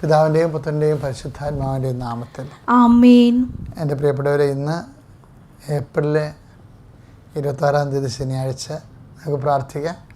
പിതാവിന്റെയും പുത്രന്റെയും പരിശുദ്ധാത്മാവിന്റെയും നാമത്തിൽ. ആമേൻ. എന്റെ പ്രിയപ്പെട്ടവരെ ഇന്ന് ഏപ്രിൽ ഇരുപത്താറാം തീയതി ശനിയാഴ്ച നമുക്ക് പ്രാർത്ഥിക്കാം.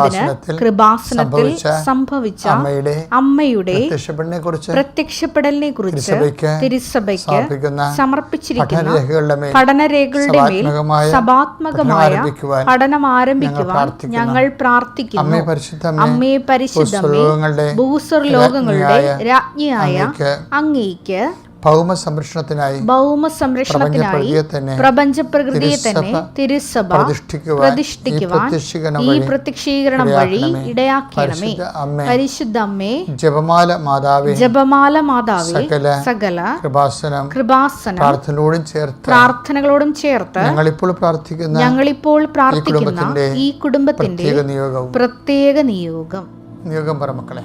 കൃപാസനത്തിൽ കൃപാസനത്തിൽ സംഭവിച്ച അമ്മയുടെ പ്രത്യക്ഷപ്പെടലിനെ കുറിച്ച് തിരുസഭയ്ക്ക് സമർപ്പിച്ചിരിക്കുന്ന പഠനരേഖകളുടെ മേൽ സഭാത്മകമായ പഠനം ആരംഭിക്കുവാൻ. ഞങ്ങൾ പ്രാർത്ഥിക്കുന്നു അമ്മയെ പരിശുദ്ധമേ ഭൂസ്വർ ലോകങ്ങളുടെ രാജ്ഞിയായ അങ്ങേക്ക് ഭൗമ സംരക്ഷണത്തിനായി ഭൗമ സംരക്ഷണത്തിനായി പ്രപഞ്ച പ്രകൃതിയെ തന്നെ തിരുസഭ പ്രതിഷ്ഠിക്കുവാൻ ഈ പ്രത്യക്ഷീകരണം വഴി. ഇടയാക്കണമേ. പരിശുദ്ധ അമ്മേ. ജപമാല മാതാവേ. ജപമാല മാതാവേ. സകല സകല കൃപാസനം കൃപാസനം പ്രാർത്ഥനയോടും ചേർത്ത് പ്രാർത്ഥനകളോടും ചേർത്ത് ഞങ്ങളിപ്പോൾ പ്രാർത്ഥിക്കുന്ന ഞങ്ങളിപ്പോൾ പ്രാർത്ഥിക്കുന്ന ഈ കുടുംബത്തിന്റെ പ്രത്യേക നിയോഗം പ്രത്യേക നിയോഗം. നിയോഗം പറ മക്കളെ.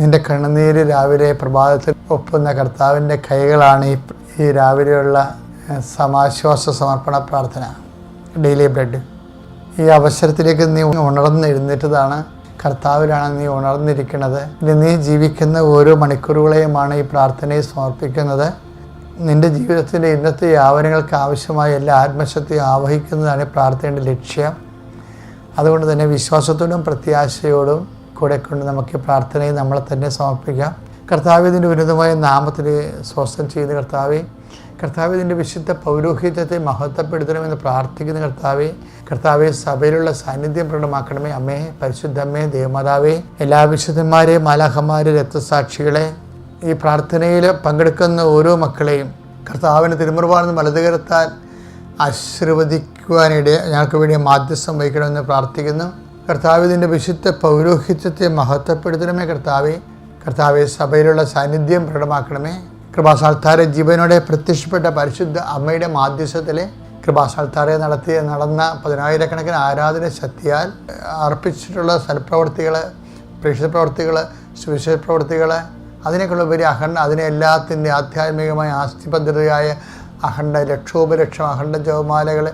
നിന്റെ കണ്ണുനീര് രാവിലെ പ്രഭാതത്തിൽ ഒപ്പുന്ന കർത്താവിന്റെ കൈകളാണ് ഈ ഈ രാവിലെയുള്ള സമാശ്വാസ സമർപ്പണ പ്രാർത്ഥന. Daily bread. ഈ അവസരത്തിലേക്ക് നീ ഉണർന്ന് എഴുന്നേറ്റതാണ്. കർത്താവിലാണ് നീ ഉണർന്നിരിക്കുന്നത്. നീ ജീവിക്കുന്ന ഓരോ മണിക്കൂറുകളെയുമാണ് ഈ പ്രാർത്ഥനയെ സമർപ്പിക്കുന്നത്. നിന്റെ ജീവിതത്തിന്റെ ഇന്നത്തെ യാവനങ്ങൾക്ക് ആവശ്യമായ എല്ലാ ആത്മശക്തിയും ആവഹിക്കുന്നതാണ് പ്രാർത്ഥനയുടെ ലക്ഷ്യം. അതുകൊണ്ട് തന്നെ വിശ്വാസത്തോടും പ്രത്യാശയോടും കൂടെ കൊണ്ട് നമുക്ക് പ്രാർത്ഥനയും നമ്മളെ തന്നെ സമർപ്പിക്കാം. കർത്താവ് ഇതിന്റെ ഉന്നതമായ നാമത്തിൽ സ്വസ്ഥം ചെയ്യുന്ന കർത്താവെ കർത്താവ് ഇതിന്റെ വിശുദ്ധ പൗരോഹിത്യത്തെ മഹത്വപ്പെടുത്തണമെന്ന് പ്രാർത്ഥിക്കുന്ന കർത്താവെ കർത്താവെ സഭയിലുള്ള സാന്നിധ്യം പ്രകടമാക്കണമേ. അമ്മേ പരിശുദ്ധമ്മേ ദേവമാതാവേ എല്ലാ വിശുദ്ധന്മാരെ മാലാഹന്മാരെ രക്തസാക്ഷികളെ ഈ പ്രാർത്ഥനയിൽ പങ്കെടുക്കുന്ന ഓരോ മക്കളെയും കർത്താവിന് തിരുമുറവാണെന്ന് വലതുകരത്താൽ ആശീർവദിക്കുവാനിടെ ഞങ്ങൾക്ക് വേണ്ടി മാധ്യസ്ഥം വഹിക്കണമെന്ന് പ്രാർത്ഥിക്കുന്നു. കർത്താവിതിന്റെ വിശുദ്ധ പൗരോഹിത്യത്തെ മഹത്വപ്പെടുത്തണമേ കർത്താവെ. കർത്താവെ സഭയിലുള്ള സാന്നിധ്യം പ്രകടമാക്കണമേ. കൃപാസാൽത്താരെ ജീവനോടെ പ്രത്യക്ഷപ്പെട്ട പരിശുദ്ധ അമ്മയുടെ മാധ്യസ്ഥത്തിലെ കൃപാസാൽത്താരെ നടത്തി നടന്ന പതിനായിരക്കണക്കിന് ആരാധന ശക്തിയാൽ അർപ്പിച്ചിട്ടുള്ള സൽപ്രവർത്തികൾ പ്രേക്ഷിത പ്രവർത്തികൾ സുവിശേഷ പ്രവർത്തികൾ അതിനേക്കുള്ള ഉപരി അഖണ്ഡ അതിനെ എല്ലാത്തിന്റെ ആധ്യാത്മികമായ ആസ്തിഭദ്രതയായ അഖണ്ഡ ലക്ഷോപലക്ഷം അഖണ്ഡ ജവമാലകൾ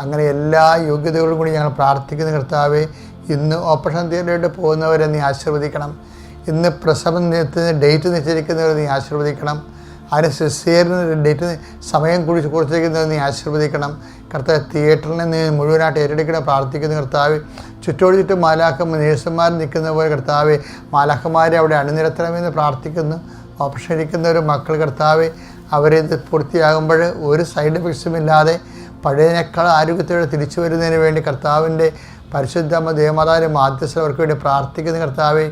അങ്ങനെ എല്ലാ യോഗ്യതകളും കൂടി ഞങ്ങൾ പ്രാർത്ഥിക്കുന്ന കർത്താവെ. ഇന്ന് ഓപ്പറേഷൻ തിയേറ്ററിലോട്ട് പോകുന്നവരെ നീ ആശീർവദിക്കണം. ഇന്ന് പ്രസവം നിശ്ചയിക്കുന്ന ഡേറ്റ് നിശ്ചയിക്കുന്നവരെ നീ ആശീർവദിക്കണം. അതിന് സിസേറിന് ഡേറ്റ് സമയം കുറിച്ച് കുറിച്ചിരിക്കുന്നത് നീ ആശീർവദിക്കണം. കർത്താവ് തിയേറ്ററിനെ നീ മുഴുവനായിട്ട് ഏറ്റെടുക്കണം. പ്രാർത്ഥിക്കുന്ന കർത്താവ്. ചുറ്റോട് ചുറ്റും മാലാക്കം നേഴ്സുമാർ നിൽക്കുന്ന പോലെ കർത്താവ് മാലാഖമാരെ അവിടെ അണിനിരത്തണമെന്ന് പ്രാർത്ഥിക്കുന്നു. ഓപ്പറേഷൻ ഇരിക്കുന്ന ഒരു മക്കൾ കർത്താവ് അവരിത് പൂർത്തിയാകുമ്പോൾ ഒരു സൈഡ് എഫക്ട്സും ഇല്ലാതെ പഴയതിനേക്കാൾ ആരോഗ്യത്തോടെ തിരിച്ചു വരുന്നതിന് വേണ്ടി കർത്താവിന്റെ പരിശുദ്ധമ്മ ദേവമാതാവിന്റെ മാധ്യസ്ഥ അവർക്ക് വേണ്ടി പ്രാർത്ഥിക്കുന്ന കർത്താവെ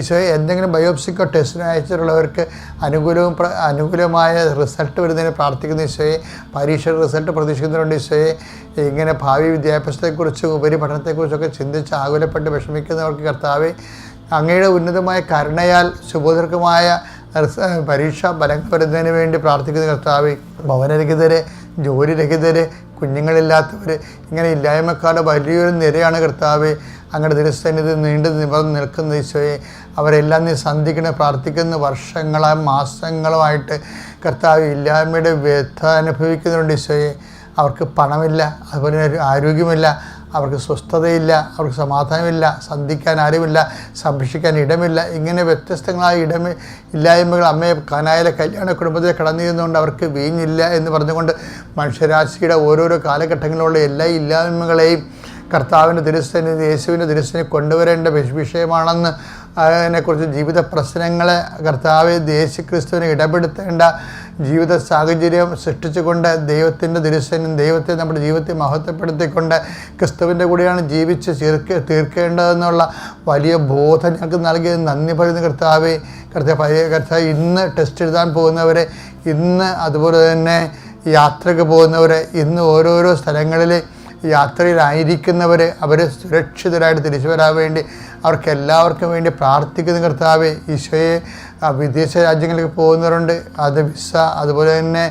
ഈശോയെ എന്തെങ്കിലും ബയോപ്സിക്കോ ടെസ്റ്റിനോ അയച്ചിട്ടുള്ളവർക്ക് അനുകൂലവും അനുകൂലമായ റിസൾട്ട് വരുന്നതിന് പ്രാർത്ഥിക്കുന്ന ഈശോയെ. പരീക്ഷ റിസൾട്ട് പ്രതീക്ഷിക്കുന്നവരുണ്ട് ഈശോയെ. ഇങ്ങനെ ഭാവി വിദ്യാഭ്യാസത്തെക്കുറിച്ചും ഉപരിപഠനത്തെക്കുറിച്ചൊക്കെ ചിന്തിച്ച് ആകുലപ്പെട്ട് വിഷമിക്കുന്നവർക്ക് കർത്താവെ അങ്ങയുടെ ഉന്നതമായ കരുണയാൽ സുബോധർക്കമായ പരീക്ഷ ഫലങ്ങൾ വരുന്നതിന് വേണ്ടി പ്രാർത്ഥിക്കുന്ന കർത്താവെ ഭവനരഹിതരെ ജോലിരഹിതര് കുഞ്ഞുങ്ങളില്ലാത്തവർ ഇങ്ങനെ ഇല്ലായ്മക്കാരുടെ വലിയൊരു നിരയാണ് കർത്താവ്. അങ്ങയുടെ തിരുസന്നിധി നീണ്ടു നിവർന്ന് നിൽക്കുന്ന ഈശോയെ അവരെല്ലാം നീ സന്ധിക്കണേ പ്രാർത്ഥിക്കുന്ന വർഷങ്ങളായ മാസങ്ങളുമായിട്ട് കർത്താവ് ഇല്ലായ്മയുടെ വ്യഥ അനുഭവിക്കുന്നുണ്ട് ഈശോയെ. അവർക്ക് പണമില്ല അതുപോലെ ആരോഗ്യമില്ല അവർക്ക് സ്വസ്ഥതയില്ല അവർക്ക് സമാധാനമില്ല സന്ധിക്കാൻ ആരുമില്ല സംരക്ഷിക്കാൻ ഇടമില്ല ഇങ്ങനെ വ്യത്യസ്തങ്ങളായ ഇടമ ഇല്ലായ്മകൾ അമ്മയെ കാനായാലെ കല്യാണ കുടുംബത്തിൽ കടന്നിരുന്നുകൊണ്ട് അവർക്ക് വീഞ്ഞില്ല എന്ന് പറഞ്ഞുകൊണ്ട് മനുഷ്യരാശിയുടെ ഓരോരോ കാലഘട്ടങ്ങളിലുള്ള എല്ലാ ഇല്ലായ്മകളെയും കർത്താവിന്റെ തിരുസ്ഥനിധി യേശുവിന്റെ തിരുസ്ഥനി കൊണ്ടുവരേണ്ട വിഷയമാണെന്ന് അതിനെക്കുറിച്ച് ജീവിത പ്രശ്നങ്ങളെ കർത്താവ് യേശു ക്രിസ്തുവിനെ ഇടപെടുത്തേണ്ട ജീവിത സാഹചര്യം സൃഷ്ടിച്ചുകൊണ്ട് ദൈവത്തിന്റെ ദൃശ്യനും ദൈവത്തെ നമ്മുടെ ജീവിതത്തെ മഹത്വപ്പെടുത്തിക്കൊണ്ട് ക്രിസ്തുവിന്റെ കൂടെയാണ് ജീവിച്ച് തീർക്ക തീർക്കേണ്ടതെന്നുള്ള വലിയ ബോധം ഞങ്ങൾക്ക് നൽകിയത് നന്ദി പറയുന്ന കർത്താവ്. കർത്താവ് കർത്താവ് ഇന്ന് ടെസ്റ്റ് എഴുതാൻ പോകുന്നവരെ ഇന്ന് അതുപോലെ തന്നെ യാത്രയ്ക്ക് പോകുന്നവരെ ഇന്ന് ഓരോരോ സ്ഥലങ്ങളിൽ യാത്രയിലായിരിക്കുന്നവർ അവർ സുരക്ഷിതരായിട്ട് തിരിച്ചു വരാൻ വേണ്ടി അവർക്ക് എല്ലാവർക്കും വേണ്ടി പ്രാർത്ഥിക്കുന്ന കർത്താവ് ഈശോയെ വിദേശ രാജ്യങ്ങളിലേക്ക് പോകുന്നവരുണ്ട്. അത് വിസ അതുപോലെ തന്നെ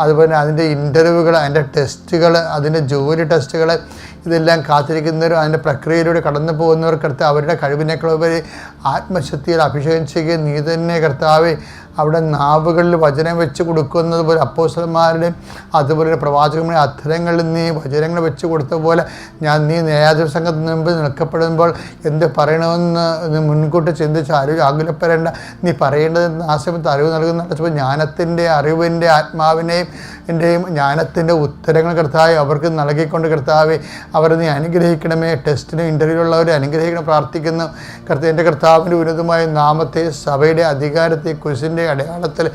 അതുപോലെ അതിന്റെ ഇന്റർവ്യൂകൾ അതിന്റെ ടെസ്റ്റുകൾ അതിന്റെ ജോലി ടെസ്റ്റുകൾ ഇതെല്ലാം കാത്തിരിക്കുന്നവരും അതിന്റെ പ്രക്രിയയിലൂടെ കടന്നു പോകുന്നവർക്കടുത്ത് അവരുടെ കഴിവിനേക്കാളുപരി ആത്മശക്തിയിൽ അഭിഷേകം ചെയ്യുകയും നീ തന്നെ കർത്താവ് അവിടെ നാവുകളിൽ വചനം വെച്ച് കൊടുക്കുന്നത് പോലെ അപ്പോസ്റ്റലന്മാരുടെയും അതുപോലെ പ്രവാചകന്മാരുടെ അധരങ്ങളിൽ നീ വചനങ്ങൾ വെച്ച് കൊടുത്ത പോലെ ഞാൻ നീ ന്യായാധിപ സംഘത്തിന് മുമ്പ് നിൽക്കപ്പെടുമ്പോൾ എന്ത് പറയണമെന്ന് മുൻകൂട്ടി ചിന്തിച്ച് അറിവ് ആകുലപ്പെടേണ്ട. നീ പറയേണ്ടതെന്ന് ആ സമയത്ത് അറിവ് നൽകുന്ന ജ്ഞാനത്തിന്റെ അറിവിന്റെ ആത്മാവിനെയും എന്റെയും ജ്ഞാനത്തിന്റെ ഉത്തരങ്ങൾ കർത്താവ് അവർക്ക് നൽകിക്കൊണ്ട് കർത്താവ് അവർ നീ അനുഗ്രഹിക്കണമേ. ടെസ്റ്റിന് ഇന്റർവ്യൂള്ളവരെ അനുഗ്രഹിക്കണം പ്രാർത്ഥിക്കുന്നു. കർത്താവ് എന്റെ കർത്താവിന്റെ ഉന്നതമായ നാമത്തെ സഭയുടെ അധികാരത്തെ കുരിശിന്റെ അടയാളത്തിൽ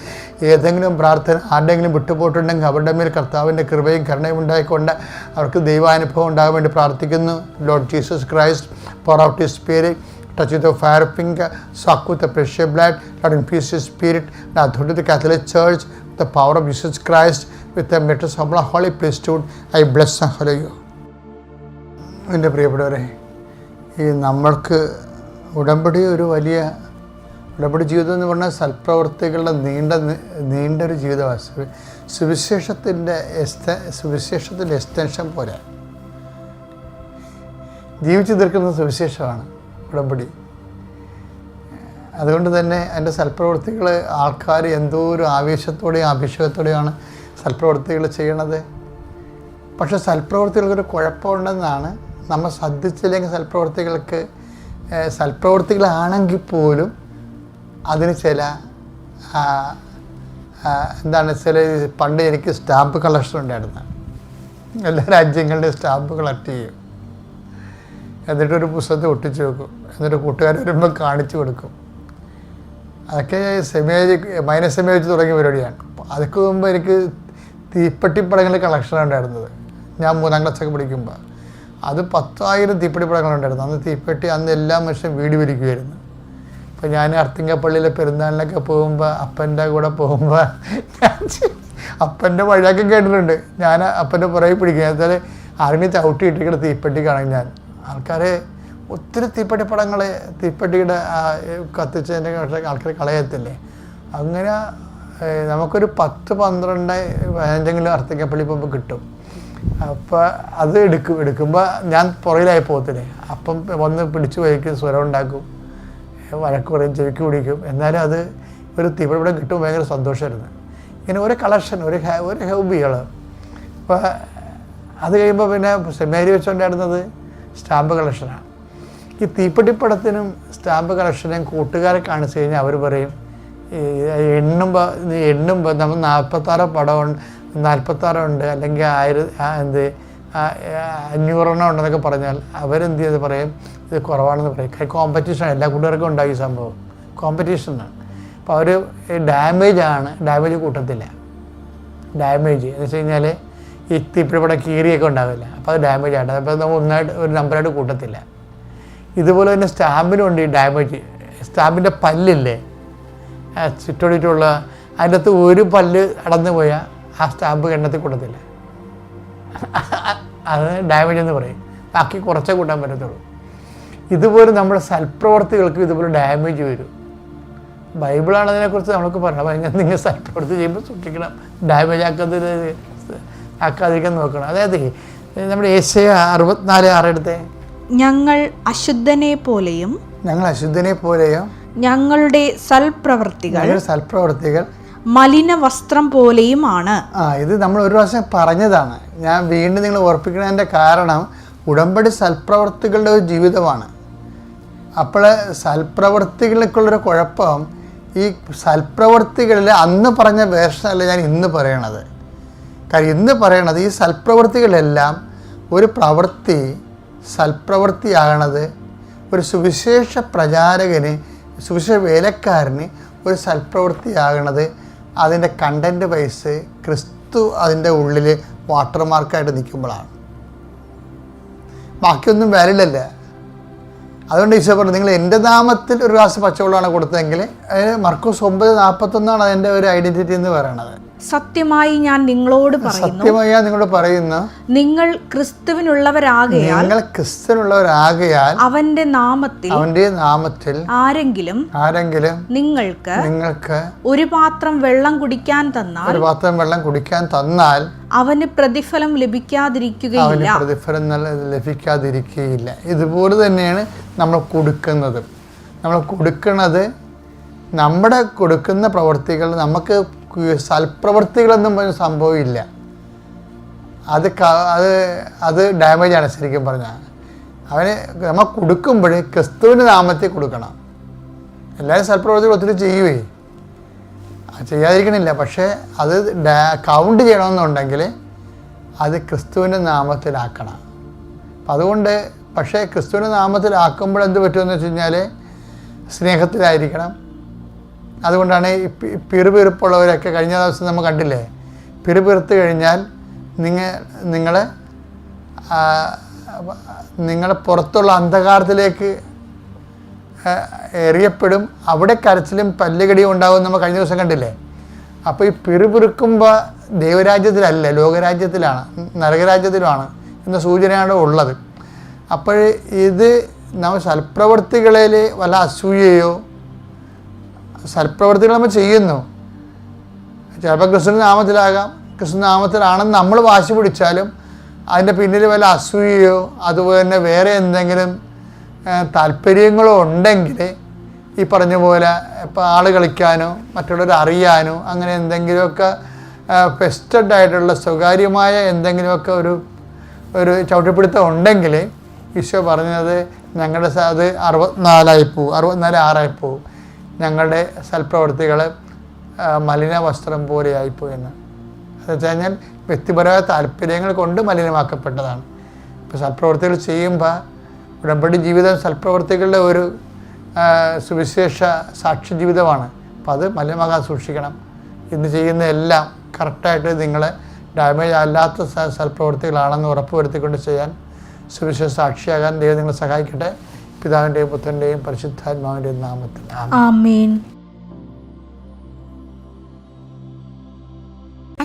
ഏതെങ്കിലും പ്രാർത്ഥന ആരുടെങ്കിലും വിട്ടുപോയിട്ടുണ്ടെങ്കിൽ അവരുടെ മേൽ കർത്താവിന്റെ കൃപയും കരുണയും ഉണ്ടായിക്കൊണ്ട് അവർക്ക് ദൈവാനുഭവം ഉണ്ടാകാൻ വേണ്ടി പ്രാർത്ഥിക്കുന്നു. Lord Jesus Christ power of the spirit touch with fire pink soak with precious blood Lord infuse spirit Lord the Catholic church with power of Jesus Christ with a mother സോബ്ല holy please ടൂഡ് I bless a you എന്റെ പ്രിയപ്പെട്ടവരെ ഈ നമ്മൾക്ക് ഉടമ്പടി ഒരു വലിയ ഉടമ്പടി ജീവിതം എന്ന് പറഞ്ഞാൽ സൽപ്രവർത്തികളുടെ നീണ്ട നീണ്ടൊരു ജീവിതമാണ്. സുവി- സുവിശേഷത്തിന്റെ എക്സ്റ്റ സുവിശേഷത്തിന്റെ എക്സ്റ്റൻഷൻ പോരാ ജീവിച്ചു തീർക്കുന്ന സുവിശേഷമാണ് ഉടമ്പടി അതുകൊണ്ട് തന്നെ എന്റെ സൽപ്രവൃത്തികൾ ആൾക്കാർ എന്തോ ഒരു ആവേശത്തോടെയും അഭിഷേകത്തോടെയാണ് സൽപ്രവൃത്തികൾ ചെയ്യണത്. പക്ഷെ സൽപ്രവൃത്തികൾക്കൊരു കുഴപ്പമുണ്ടെന്നാണ് നമ്മൾ ശ്രദ്ധിച്ചില്ലെങ്കിൽ സൽപ്രവൃത്തികൾക്ക് സൽപ്രവൃത്തികളാണെങ്കിൽ പോലും അതിന് ചില എന്താണ് ചില പണ്ട് എനിക്ക് സ്റ്റാമ്പ് കളക്ഷൻ ഉണ്ടായിരുന്നു. എല്ലാ രാജ്യങ്ങളുടെയും സ്റ്റാമ്പ് കളക്ട് ചെയ്യും. എന്നിട്ടൊരു പുസ്തകത്തിൽ ഒട്ടിച്ച് വെക്കും. എന്നിട്ട് കൂട്ടുകാർ വരുമ്പോൾ കാണിച്ചു കൊടുക്കും. അതൊക്കെ സെമേജ് മൈനസ് സെമേജ് തുടങ്ങിയ പരിപാടിയാണ്. അതൊക്കെ മുമ്പ് എനിക്ക് തീപ്പെട്ടി തീപ്പെട്ടിപ്പടങ്ങളുടെ കളക്ഷനാണ് ഉണ്ടായിരുന്നത്. ഞാൻ മൂന്നാം ക്ലാസ്സൊക്കെ പഠിക്കുമ്പോൾ അത് പത്തായിരം തീപ്പെട്ടി പടങ്ങളുണ്ടായിരുന്നു. അന്ന് തീപ്പെട്ടി അന്ന് എല്ലാ മനുഷ്യരും വീട് വലിക്കുമായിരുന്നു അപ്പോൾ ഞാൻ അർത്തിങ്കപ്പള്ളിയിലെ പെരുന്നാളിനൊക്കെ പോകുമ്പോൾ അപ്പന്റെ കൂടെ പോകുമ്പോൾ ഞാൻ അപ്പന്റെ വഴിയൊക്കെ കേട്ടിട്ടുണ്ട്. ഞാൻ അപ്പന്റെ പുറകെ പിടിക്കുക എന്നാൽ ആരെങ്കിലും ചവിട്ടി ഇട്ടിരിക്കുന്ന തീപ്പെട്ടി കാണും ഞാൻ. ആൾക്കാരെ ഒത്തിരി തീപ്പെട്ടി പടങ്ങൾ തീപ്പെട്ടിയുടെ കത്തിച്ചതിന്റെ ആൾക്കാർ കളയത്തില്ലേ? അങ്ങനെ നമുക്കൊരു പത്ത് പന്ത്രണ്ട് പതിനഞ്ചെങ്കിലും അർത്തിങ്കപ്പള്ളി പോകുമ്പോൾ കിട്ടും. അപ്പോൾ അത് എടുക്കും. എടുക്കുമ്പോൾ ഞാൻ പുറകിലായി പോകത്തില്ലേ? അപ്പം വന്ന് പിടിച്ചു വയ്ക്കും സ്വരം ഉണ്ടാക്കും. വഴക്ക് പറയും ചെവിക്ക് പിടിക്കും എന്നാലും അത് ഒരു തീപിടിത്തം കിട്ടുമ്പോൾ ഭയങ്കര സന്തോഷമായിരുന്നു. ഇങ്ങനെ ഒരു കളക്ഷൻ ഒരു ഒരു ഹോബികൾ അപ്പോൾ അത് കഴിയുമ്പോൾ പിന്നെ സെമിനാരി വെച്ചുകൊണ്ടായിരുന്നത് സ്റ്റാമ്പ് കളക്ഷനാണ്. ഈ തീപ്പെട്ടിപ്പടത്തിനും സ്റ്റാമ്പ് കളക്ഷനും കൂട്ടുകാരെ കാണിച്ചു കഴിഞ്ഞാൽ അവർ പറയും എണ്ണുമ്പോൾ എണ്ണുമ്പോൾ നമ്മൾ നാൽപ്പത്താറ് പടമുണ്ട് നാൽപ്പത്താറുണ്ട് അല്ലെങ്കിൽ ആയിരം എന്ത് അഞ്ഞൂറെണ്ണം ഉണ്ടെന്നൊക്കെ പറഞ്ഞാൽ അവരെന്ത് ചെയ്ത് പറയും ഇത് കുറവാണെന്ന് പറയും. കോമ്പറ്റീഷൻ എല്ലാ കൂട്ടുകാർക്കും ഉണ്ടായി സംഭവം. കോമ്പറ്റീഷനാണ് അപ്പോൾ അവർ ഡാമേജ് ആണ്. ഡാമേജ് കൂട്ടത്തില്ല. ഡാമേജ് എന്ന് വെച്ച് കഴിഞ്ഞാൽ ഈ തീപ്പിടിപ്പടം കീറിയൊക്കെ ഉണ്ടാവില്ല. അപ്പോൾ അത് ഡാമേജ് ആണ്. അപ്പോൾ നമ്മൾ ഒന്നായിട്ട് ഒരു നമ്പറായിട്ട് കൂട്ടത്തില്ല. ഇതുപോലെ തന്നെ സ്റ്റാമ്പിനും ഉണ്ട് ഈ ഡാമേജ് സ്റ്റാമ്പിന്റെ പല്ലില്ലേ ചുറ്റോടിയിട്ടുള്ള അതിന്റെ അകത്ത് ഒരു പല്ല് അടന്നു പോയാൽ ആ സ്റ്റാമ്പ് എണ്ണത്തിൽ കൂട്ടത്തില്ല. അത് ഡാമേജ് എന്ന് പറയും. ബാക്കി കുറച്ചേ കൂട്ടാൻ പറ്റത്തുള്ളൂ. ഇതുപോലെ നമ്മുടെ സൽപ്രവർത്തികൾക്ക് ഇതുപോലെ ഡാമേജ് വരും. ബൈബിളാണ് അതിനെക്കുറിച്ച് നമുക്ക് പറയണം അപ്പം ഇങ്ങനെ നിങ്ങൾ സൽപ്രവർത്തി ചെയ്യുമ്പോൾ സൂക്ഷിക്കണം. ഡാമേജ് ആക്കാതിന് ആക്കാതിരിക്കാൻ നോക്കണം. അതായത് നമ്മുടെ ഏഷ്യ അറുപത്തിനാല് ആറെടുത്തെ. ഞങ്ങൾ അശുദ്ധനെ പോലെയും ഞങ്ങൾ അശുദ്ധനെ പോലെയും ഞങ്ങളുടെ സൽപ്രവർത്തികൾ സൽപ്രവർത്തികൾ മലിന വസ്ത്രം പോലെയുമാണ് ആ ഇത് നമ്മൾ ഒരു പ്രാവശ്യം പറഞ്ഞതാണ്. ഞാൻ വീണ്ടും നിങ്ങൾ ഓർപ്പിക്കുന്നതിന്റെ കാരണം ഉടമ്പടി സൽപ്രവർത്തികളുടെ ഒരു ജീവിതമാണ്. അപ്പോൾ സൽപ്രവർത്തികൾക്കുള്ളൊരു കുഴപ്പം ഈ സൽപ്രവർത്തികളിൽ അന്ന് പറഞ്ഞ വേർഷനല്ല ഞാൻ ഇന്ന് പറയണത്. കാര്യം ഇന്ന് പറയണത് ഈ സൽപ്രവർത്തികളെല്ലാം ഒരു പ്രവൃത്തി സൽപ്രവൃത്തിയാകണത് ഒരു സുവിശേഷ പ്രചാരകന് സുവിശേഷ വേലക്കാരന് ഒരു സൽപ്രവൃത്തിയാകണത് അതിന്റെ കണ്ടന്റ് വൈസ് ക്രിസ്തു അതിന്റെ ഉള്ളിൽ വാട്ടർമാർക്കായിട്ട് നിൽക്കുമ്പോഴാണ് ബാക്കിയൊന്നും വാലിഡല്ല അതുകൊണ്ട് ഈശോ പറഞ്ഞു നിങ്ങൾ എന്റെ നാമത്തിൽ ഒരു ഗ്ലാസ് പച്ചവെള്ളമാണ് കൊടുത്തതെങ്കിൽ മർക്കോസ് ഒമ്പത് നാൽപ്പത്തൊന്നാണ് അതിന്റെ ഒരു ഐഡന്റിറ്റി എന്ന് പറയുന്നത് സത്യമായി ഞാൻ നിങ്ങളോട് പറയുന്നു. സത്യമായി ഞാൻ നിങ്ങളോട് പറയുന്നു നിങ്ങൾ ക്രിസ്തുവിനുള്ളവരാകയാൽ നിങ്ങൾ ക്രിസ്ത്യനുള്ളവരാകയാൽ അവന്റെ നാമത്തിൽ അവന്റെ നാമത്തിൽ ആരെങ്കിലും ആരെങ്കിലും നിങ്ങൾക്ക് നിങ്ങൾക്ക് ഒരു പാത്രം വെള്ളം കുടിക്കാൻ തന്നാൽ ഒരു പാത്രം വെള്ളം കുടിക്കാൻ തന്നാൽ അവന് പ്രതിഫലം ലഭിക്കാതിരിക്കുകയില്ല. അവന് പ്രതിഫലം ലഭിക്കാതിരിക്കുകയില്ല. ഇതുപോലെ തന്നെയാണ് നമ്മൾ കൊടുക്കുന്നത്. നമ്മൾ കൊടുക്കുന്നത് നമ്മുടെ കൊടുക്കുന്ന പ്രവർത്തികൾ നമുക്ക് പറഞ്ഞ സംഭവമില്ല. അത് അത് അത് ഡാമേജാണ് ശരിക്കും പറഞ്ഞാൽ. അവന് നമ്മൾ കൊടുക്കുമ്പോൾ ക്രിസ്തുവിന്റെ നാമത്തിൽ കൊടുക്കണം. എല്ലാവരും സൽപ്രവർത്തികൾ ഒത്തിരി ചെയ്യുവേ. ചെയ്യാതിരിക്കണില്ല. പക്ഷേ അത് കൗണ്ട് ചെയ്യണമെന്നുണ്ടെങ്കിൽ അത് ക്രിസ്തുവിന്റെ നാമത്തിലാക്കണം. അപ്പം അതുകൊണ്ട് പക്ഷേ ക്രിസ്തുവിന്റെ നാമത്തിലാക്കുമ്പോൾ എന്ത് പറ്റുമെന്ന് വെച്ച് കഴിഞ്ഞാൽ സ്നേഹത്തിലായിരിക്കണം. അതുകൊണ്ടാണ് പിറുപിറുപ്പുള്ളവരൊക്കെ കഴിഞ്ഞ ദിവസം നമ്മൾ കണ്ടില്ലേ? പിറുപിറുത്ത് കഴിഞ്ഞാൽ നിങ്ങൾ നിങ്ങൾ നിങ്ങൾ പുറത്തുള്ള അന്ധകാരത്തിലേക്ക് എറിയപ്പെടും. അവിടെ കരച്ചിലും പല്ലുകടിയും ഉണ്ടാകും നമ്മൾ കഴിഞ്ഞ ദിവസം കണ്ടില്ലേ? അപ്പോൾ ഈ പിറുപിറുക്കുമ്പോൾ ദൈവരാജ്യത്തിലല്ല ലോകരാജ്യത്തിലാണ് നരകരാജ്യത്തിലുമാണ് എന്ന സൂചനയാണ് ഉള്ളത്. അപ്പോൾ ഇത് നമ്മൾ സൽപ്രവർത്തികളിൽ വല്ല അസൂയയോ സൽപ്രവർത്തികൾ നമ്മൾ ചെയ്യുന്നു. ചിലപ്പോൾ കൃഷ്ണന്റെ നാമത്തിലാകാം കൃഷ്ണൻ നാമത്തിലാണെന്ന് നമ്മൾ വാശി പിടിച്ചാലും അതിന്റെ പിന്നിൽ വല്ല അസൂയയോ അതുപോലെ തന്നെ വേറെ എന്തെങ്കിലും താല്പര്യങ്ങളോ ഉണ്ടെങ്കിൽ ഈ പറഞ്ഞ പോലെ ഇപ്പോൾ ആൾ കളിക്കാനോ മറ്റുള്ളവർ അറിയാനോ അങ്ങനെ എന്തെങ്കിലുമൊക്കെ ഫെസ്റ്റഡ് ആയിട്ടുള്ള സ്വകാര്യമായ എന്തെങ്കിലുമൊക്കെ ഒരു ഒരു ചവിട്ടിപ്പിടുത്തം ഉണ്ടെങ്കിൽ ഈശോ പറഞ്ഞത് ഞങ്ങളുടെ അത് അറുപത്തിനാലായി പോവും. അറുപത്തിനാല് ആറായി പോവും. ഞങ്ങളുടെ സൽപ്രവർത്തികൾ മലിന വസ്ത്രം പോലെയായിപ്പോയി എന്ന് വെച്ച് കഴിഞ്ഞാൽ വ്യക്തിപരമായ താല്പര്യങ്ങൾ കൊണ്ട് മലിനമാക്കപ്പെട്ടതാണ്. ഇപ്പോൾ സൽപ്രവർത്തികൾ ചെയ്യുമ്പോൾ ഉടമ്പടി ജീവിതം സൽപ്രവർത്തികളുടെ ഒരു സുവിശേഷ സാക്ഷി ജീവിതമാണ്. അപ്പോൾ അത് മലിനമാകാൻ സൂക്ഷിക്കണം. ഇന്ന് ചെയ്യുന്ന എല്ലാം കറക്റ്റായിട്ട് നിങ്ങളെ ഡാമേജ് അല്ലാത്ത സൽപ്രവർത്തികളാണെന്ന് ഉറപ്പുവരുത്തിക്കൊണ്ട് ചെയ്യാൻ സുവിശേഷ സാക്ഷിയാകാൻ ദൈവം നിങ്ങളെ സഹായിക്കട്ടെ. പിതാവിന്റെയും പുത്രന്റെയും പരിശുദ്ധാത്മാവിന്റെയും നാമത്തിൽ. ആമേൻ.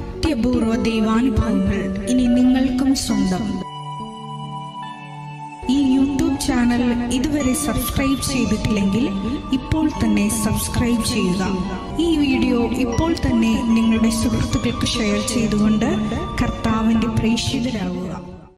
അത്യപൂർവ ദൈവാനുഭവങ്ങൾ ഇനി നിങ്ങൾക്കും സ്വന്തം. ഈ യൂട്യൂബ് ചാനൽ ഇതുവരെ സബ്സ്ക്രൈബ് ചെയ്തിട്ടില്ലെങ്കിൽ ഇപ്പോൾ തന്നെ സബ്സ്ക്രൈബ് ചെയ്യുക. ഈ വീഡിയോ ഇപ്പോൾ തന്നെ നിങ്ങളുടെ സുഹൃത്തുക്കൾക്ക് ഷെയർ ചെയ്തുകൊണ്ട് കർത്താവിന്റെ പ്രേക്ഷിതരാകുക